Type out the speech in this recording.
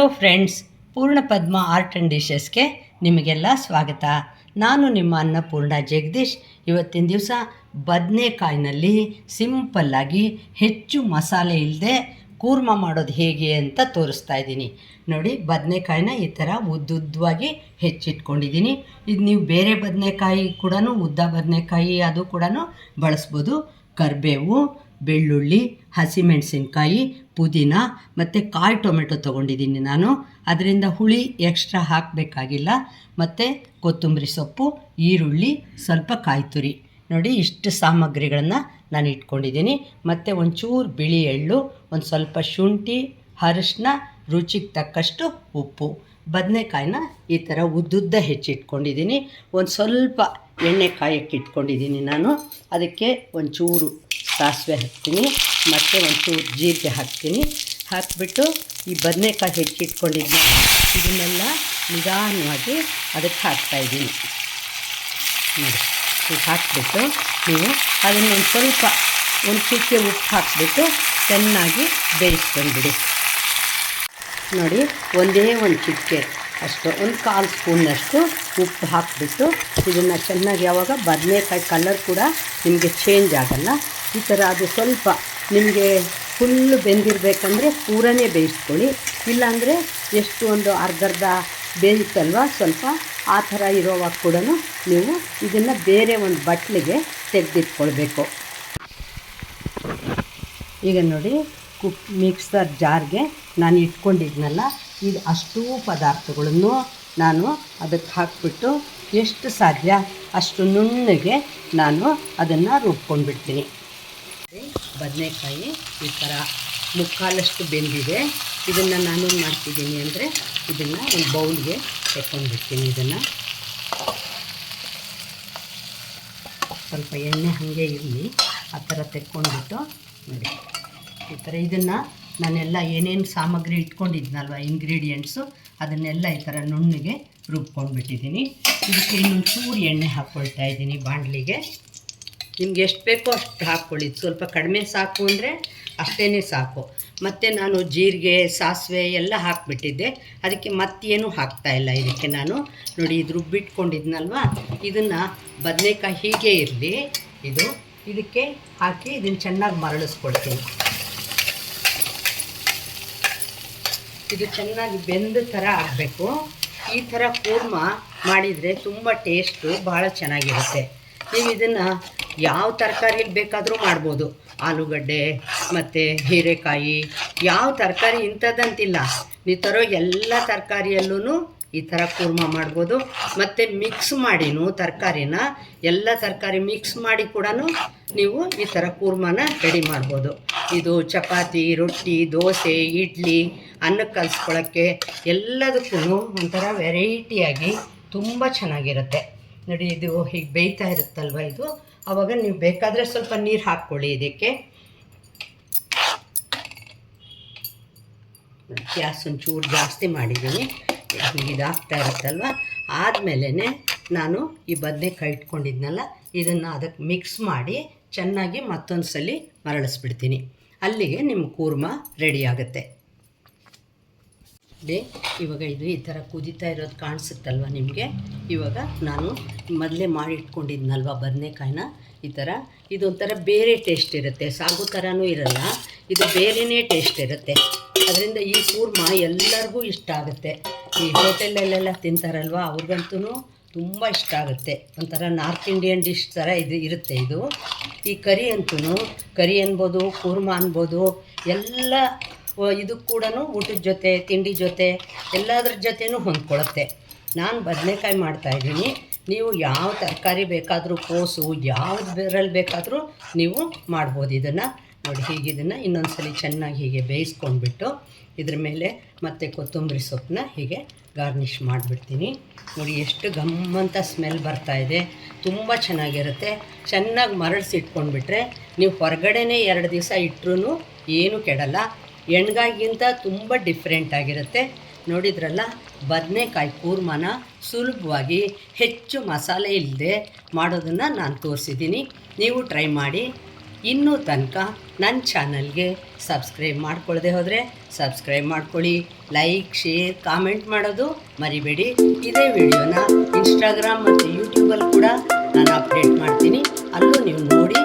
Hello friends ಪೂರ್ಣ ಪದ್ಮ art and ಡಿಶಸ್ಗೆ ನಿಮಗೆಲ್ಲ ಸ್ವಾಗತ. ನಾನು ನಿಮ್ಮ ಅನ್ನಪೂರ್ಣ ಜಗದೀಶ್. ಇವತ್ತಿನ ದಿವಸ ಬದನೆಕಾಯಿನಲ್ಲಿ ಸಿಂಪಲ್ಲಾಗಿ ಹೆಚ್ಚು ಮಸಾಲೆ ಇಲ್ಲದೆ ಕೂರ್ಮ ಮಾಡೋದು ಹೇಗೆ ಅಂತ ತೋರಿಸ್ತಾ ಇದ್ದೀನಿ. ನೋಡಿ, ಬದನೆಕಾಯಿನ ಈ ಥರ ಉದ್ದುದ್ದವಾಗಿ ಹೆಚ್ಚಿಟ್ಕೊಂಡಿದ್ದೀನಿ. ಇದು ನೀವು ಬೇರೆ ಬದನೆಕಾಯಿ ಕೂಡ ಉದ್ದ ಬದನೆಕಾಯಿ ಅದು ಕೂಡ ಬಳಸ್ಬೋದು. ಕರಿಬೇವು ಬೆಳ್ಳುಳ್ಳಿ, ಹಸಿಮೆಣಸಿನ್ಕಾಯಿ, ಪುದೀನ ಮತ್ತು ಕಾಯಿ ಟೊಮೆಟೊ ತೊಗೊಂಡಿದ್ದೀನಿ ನಾನು. ಅದರಿಂದ ಹುಳಿ ಎಕ್ಸ್ಟ್ರಾ ಹಾಕಬೇಕಾಗಿಲ್ಲ. ಮತ್ತು ಕೊತ್ತಂಬರಿ ಸೊಪ್ಪು, ಈರುಳ್ಳಿ, ಸ್ವಲ್ಪ ಕಾಯಿ ತುರಿ. ನೋಡಿ ಇಷ್ಟು ಸಾಮಗ್ರಿಗಳನ್ನು ನಾನು ಇಟ್ಕೊಂಡಿದ್ದೀನಿ. ಮತ್ತು ಒಂಚೂರು ಬಿಳಿ ಎಳ್ಳು, ಒಂದು ಸ್ವಲ್ಪ ಶುಂಠಿ ಅರಿಶಿನ ರುಚಿಗೆ ತಕ್ಕಷ್ಟು ಉಪ್ಪು. ಬದನೆಕಾಯಿನ ಈ ಥರ ಉದ್ದುದ್ದ ಹೆಚ್ಚಿಟ್ಕೊಂಡಿದ್ದೀನಿ. ಒಂದು ಸ್ವಲ್ಪ ಎಣ್ಣೆ ಕಾಯಕ್ಕೆ ಇಟ್ಕೊಂಡಿದ್ದೀನಿ ನಾನು. ಅದಕ್ಕೆ ಒಂಚೂರು ಸಾಸಿವೆ ಹಾಕ್ತೀನಿ, ಮತ್ತು ಒಂಚೂರು ಜೀರಿಗೆ ಹಾಕ್ತೀನಿ. ಹಾಕಿಬಿಟ್ಟು ಈ ಬದನೆಕಾಯಿ ಹೆಚ್ಚಿಟ್ಕೊಂಡಿದ್ದ ಇದನ್ನೆಲ್ಲ ನಿಧಾನವಾಗಿ ಅದಕ್ಕೆ ಹಾಕ್ತಾಯಿದ್ದೀನಿ ನೋಡಿ ಹಾಕಿಬಿಟ್ಟು ನೀವು ಅದನ್ನು ಒಂದು ಸ್ವಲ್ಪ, ಒಂದು ಚಿಕ್ಕೆ ಉಪ್ಪು ಹಾಕಿಬಿಟ್ಟು ಚೆನ್ನಾಗಿ ಬೇಯಿಸ್ಕೊಂಡ್ಬಿಡಿ. ನೋಡಿ, ಒಂದೇ ಒಂದು ಚಿಟಿಕೆ ಅಷ್ಟು ಒಂದು ಕಾಲು ಸ್ಪೂನ್ನಷ್ಟು ಉಪ್ಪು ಹಾಕಿಬಿಟ್ಟು ಇದನ್ನು ಚೆನ್ನಾಗಿ ಯಾವಾಗ ಬದನೆಕಾಯಿ ಕಲರ್ ಕೂಡ ನಿಮಗೆ ಚೇಂಜ್ ಆಗಲ್ಲ. ಈ ಥರ ಅದು ಸ್ವಲ್ಪ ನಿಮಗೆ ಫುಲ್ಲು ಬೆಂದಿರಬೇಕಂದ್ರೆ ಪೂರನೇ ಬೇಯಿಸ್ಕೊಳ್ಳಿ. ಇಲ್ಲಾಂದರೆ ಎಷ್ಟು ಒಂದು ಅರ್ಧರ್ಧ ಬೇಯಿಸಲ್ವ ಸ್ವಲ್ಪ ಆ ಥರ ಇರೋವಾಗ ಕೂಡ ನೀವು ಇದನ್ನು ಬೇರೆ ಒಂದು ಬಟ್ಲಿಗೆ ತೆಗೆದಿಟ್ಕೊಳ್ಬೇಕು. ಈಗ ನೋಡಿ ಕುಕ್ ಮಿಕ್ಸರ್ ಜಾರ್ಗೆ ನಾನು ಇಟ್ಕೊಂಡಿದ್ನಲ್ಲ ಇದು ಅಷ್ಟೂ ಪದಾರ್ಥಗಳನ್ನು ನಾನು ಅದಕ್ಕೆ ಹಾಕಿಬಿಟ್ಟು ಎಷ್ಟು ಸಾಧ್ಯ ಅಷ್ಟು ನುಣ್ಣಗೆ ನಾನು ಅದನ್ನು ರುಬ್ಕೊಂಡ್ಬಿಡ್ತೀನಿ. ಬದನೆಕಾಯಿ ಈ ಥರ ಮುಕ್ಕಾಲಷ್ಟು ಬೆಂದಿದೆ. ಇದನ್ನು ನಾನು ಮಾಡ್ತಿದ್ದೀನಿ ಅಂದರೆ ಇದನ್ನು ಒಂದು ಬೌಲ್ಗೆ ತೆಕ್ಕೊಂಡ್ಬಿಡ್ತೀನಿ ಇದನ್ನು. ಸ್ವಲ್ಪ ಎಣ್ಣೆ ಹಾಗೆ ಇರಲಿ, ಆ ಥರ ತೆಕ್ಕೊಂಡ್ಬಿಟ್ಟು ನೋಡಿ. ಈ ಥರ ಇದನ್ನು ನಾನೆಲ್ಲ ಏನೇನು ಸಾಮಗ್ರಿ ಇಟ್ಕೊಂಡಿದ್ನಲ್ವ ಇಂಗ್ರೀಡಿಯೆಂಟ್ಸು ಅದನ್ನೆಲ್ಲ ಈ ಥರ ನುಣ್ಣಗೆ ರುಬ್ಕೊಂಡ್ಬಿಟ್ಟಿದ್ದೀನಿ. ಇದಕ್ಕೆ ಇನ್ನೊಂದು ಚೂರು ಎಣ್ಣೆ ಹಾಕ್ಕೊಳ್ತಾ ಇದ್ದೀನಿ ಬಾಣಲಿಗೆ. ನಿಮ್ಗೆ ಎಷ್ಟು ಬೇಕೋ ಅಷ್ಟು ಹಾಕ್ಕೊಳ್ಳಿ. ಸ್ವಲ್ಪ ಕಡಿಮೆ ಸಾಕು ಅಂದರೆ ಅಷ್ಟೇ ಸಾಕು. ಮತ್ತು ನಾನು ಜೀರಿಗೆ, ಸಾಸಿವೆ ಎಲ್ಲ ಹಾಕಿಬಿಟ್ಟಿದ್ದೆ. ಅದಕ್ಕೆ ಮತ್ತೇನು ಹಾಕ್ತಾ ಇಲ್ಲ ಇದಕ್ಕೆ ನಾನು. ನೋಡಿ, ಇದು ರುಬ್ಬಿಟ್ಕೊಂಡಿದ್ನಲ್ವ? ಇದನ್ನು ಬದನೆಕಾಯಿ ಹೀಗೆ ಇರಲಿ. ಇದು ಇದಕ್ಕೆ ಹಾಕಿ ಇದನ್ನು ಚೆನ್ನಾಗಿ ಮರಳಿಸ್ಕೊಳ್ತೀನಿ ಇದು ಚೆನ್ನಾಗಿ ಬೆಂದ ಥರ ಆಗಬೇಕು. ಈ ಥರ ಕೂರ್ಮ ಮಾಡಿದರೆ ತುಂಬ ಟೇಸ್ಟು ಭಾಳ ಚೆನ್ನಾಗಿರುತ್ತೆ. ನೀವು ಇದನ್ನು ಯಾವ ತರಕಾರಿಲಿ ಬೇಕಾದರೂ ಮಾಡ್ಬೋದು. ಆಲೂಗಡ್ಡೆ, ಮತ್ತು ಹೀರೆಕಾಯಿ, ಯಾವ ತರಕಾರಿ ಇಂಥದ್ದಂತಿಲ್ಲ. ನೀವು ತರೋ ಎಲ್ಲ ತರಕಾರಿಯಲ್ಲೂ ಈ ಥರ ಕೂರ್ಮ ಮಾಡ್ಬೋದು. ಮತ್ತು ಮಿಕ್ಸ್ ಮಾಡಿನೂ ತರಕಾರಿನ, ಎಲ್ಲ ತರಕಾರಿ ಮಿಕ್ಸ್ ಮಾಡಿ ಕೂಡ ನೀವು ಈ ಥರ ಕೂರ್ಮನ ರೆಡಿ ಮಾಡ್ಬೋದು. ಇದು ಚಪಾತಿ, ರೊಟ್ಟಿ, ದೋಸೆ, ಇಡ್ಲಿ ಅನ್ನಕ್ಕೆ ಕಲಿಸ್ಕೊಳ್ಳೋಕ್ಕೆ ಎಲ್ಲದಕ್ಕೂ ಒಂಥರ ವೆರೈಟಿಯಾಗಿ ತುಂಬ ಚೆನ್ನಾಗಿರುತ್ತೆ. ನೋಡಿ, ಇದು ಹೀಗೆ ಬೇಯ್ತಾ ಇರುತ್ತಲ್ವ ಇದು? ಆವಾಗ ನೀವು ಬೇಕಾದರೆ ಸ್ವಲ್ಪ ನೀರು ಹಾಕ್ಕೊಳ್ಳಿ ಇದಕ್ಕೆ. ಗ್ಯಾಸ್ ಒಂಚೂರು ಜಾಸ್ತಿ ಮಾಡಿದ್ದೀನಿ. ಇದಾಗ್ತಾ ಇರುತ್ತಲ್ವ? ಆದಮೇಲೆ ನಾನು ಈ ಬದನೆಕಾಯಿ ಇಟ್ಕೊಂಡಿದ್ನಲ್ಲ, ಇದನ್ನು ಅದಕ್ಕೆ ಮಿಕ್ಸ್ ಮಾಡಿ ಚೆನ್ನಾಗಿ ಮತ್ತೊಂದು ಸಲ ಮರಳಿಸ್ಬಿಡ್ತೀನಿ. ಅಲ್ಲಿಗೆ ನಿಮ್ಮ ಕೂರ್ಮ ರೆಡಿ ಆಗುತ್ತೆ. ಇದೆ ಇವಾಗ ಇದು ಈ ಥರ ಕುದೀತಾ ಇರೋದು ಕಾಣಿಸುತ್ತಲ್ವ ನಿಮಗೆ? ಇವಾಗ ನಾನು ಮೊದಲೇ ಮಾಡಿಟ್ಕೊಂಡಿದ್ನಲ್ವ ಬದನೆಕಾಯಿನ? ಈ ಥರ. ಇದೊಂಥರ ಬೇರೆ ಟೇಸ್ಟ್ ಇರುತ್ತೆ. ಸಾಗು ಥರನೂ ಇರಲ್ಲ. ಇದು ಬೇರೆಯೇ ಟೇಸ್ಟ್ ಇರುತ್ತೆ. ಅದರಿಂದ ಈ ಕೂರ್ಮ ಎಲ್ಲರಿಗೂ ಇಷ್ಟ ಆಗುತ್ತೆ. ಈ ಹೋಟೆಲಲ್ಲೆಲ್ಲ ತಿಂತಾರಲ್ವ, ಅವ್ರಿಗಂತೂ ತುಂಬ ಇಷ್ಟ ಆಗುತ್ತೆ. ಒಂಥರ ನಾರ್ತ್ ಇಂಡಿಯನ್ ಡಿಶ್ ಥರ ಇದು ಇರುತ್ತೆ ಇದು. ಈ ಕರಿ ಅಂತೂ, ಕರಿ ಅನ್ಬೋದು, ಕೂರ್ಮ ಅನ್ಬೋದು, ಎಲ್ಲ ಇದು ಕೂಡ ಊಟದ ಜೊತೆ, ತಿಂಡಿ ಜೊತೆ, ಎಲ್ಲದ್ರ ಜೊತೆನೂ ಹೊಂದ್ಕೊಳ್ಳುತ್ತೆ ನಾನು ಬದನೆಕಾಯಿ ಮಾಡ್ತಾಯಿದ್ದೀನಿ ನೀವು ಯಾವ ತರಕಾರಿ ಬೇಕಾದರೂ, ಕೋಸು ಯಾವುದರಲ್ಲಿ ಬೇಕಾದರೂ ನೀವು ಮಾಡ್ಬೋದು. ಇದನ್ನು ನೋಡಿ, ಹೀಗೆ ಇದನ್ನು ಇನ್ನೊಂದು ಸಲ ಚೆನ್ನಾಗಿ ಹೀಗೆ ಬೇಯಿಸ್ಕೊಂಡ್ಬಿಟ್ಟು ಇದ್ರ ಮೇಲೆ ಮತ್ತೆ ಕೊತ್ತಂಬರಿ ಸೊಪ್ಪನ್ನ ಹೀಗೆ ಗಾರ್ನಿಷ್ ಮಾಡಿಬಿಡ್ತೀನಿ. ನೋಡಿ, ಎಷ್ಟು ಗಮ್ಮಂತ ಸ್ಮೆಲ್ ಬರ್ತಾ ಇದೆ. ತುಂಬ ಚೆನ್ನಾಗಿರುತ್ತೆ. ಚೆನ್ನಾಗಿ ಮರಳಿಸಿಟ್ಕೊಂಡ್ಬಿಟ್ರೆ ನೀವು ಹೊರಗಡೆನೇ ಎರಡು ದಿವಸ ಇಟ್ಟರೂ ಏನೂ ಕೆಡಲ್ಲ. ಎಣ್ಗಾಯಿಗಿಂತ ತುಂಬ ಡಿಫ್ರೆಂಟ್ ಆಗಿರುತ್ತೆ. ನೋಡಿದ್ರಲ್ಲ, ಬದನೆಕಾಯಿ ಕೂರ್ಮನ ಸುಲಭವಾಗಿ ಹೆಚ್ಚು ಮಸಾಲೆ ಇಲ್ಲದೆ ಮಾಡೋದನ್ನು ನಾನು ತೋರಿಸಿದ್ದೀನಿ. ನೀವು ಟ್ರೈ ಮಾಡಿ. ಇನ್ನೂ ತನಕ ನನ್ನ ಚಾನಲ್ಗೆ ಸಬ್ಸ್ಕ್ರೈಬ್ ಮಾಡ್ಕೊಳ್ಳದೆ ಹೋದರೆ ಸಬ್ಸ್ಕ್ರೈಬ್ ಮಾಡ್ಕೊಳ್ಳಿ. ಲೈಕ್ ಶೇರ್ ಕಾಮೆಂಟ್ ಮಾಡೋದು ಮರಿಬೇಡಿ. ಇದೇ ವಿಡಿಯೋನ ಇನ್ಸ್ಟಾಗ್ರಾಮ್ ಮತ್ತು ಯೂಟ್ಯೂಬಲ್ಲಿ ಕೂಡ ನಾನು ಅಪ್ಡೇಟ್ ಮಾಡ್ತೀನಿ. ಅಲ್ಲೂ ನೀವು ನೋಡಿ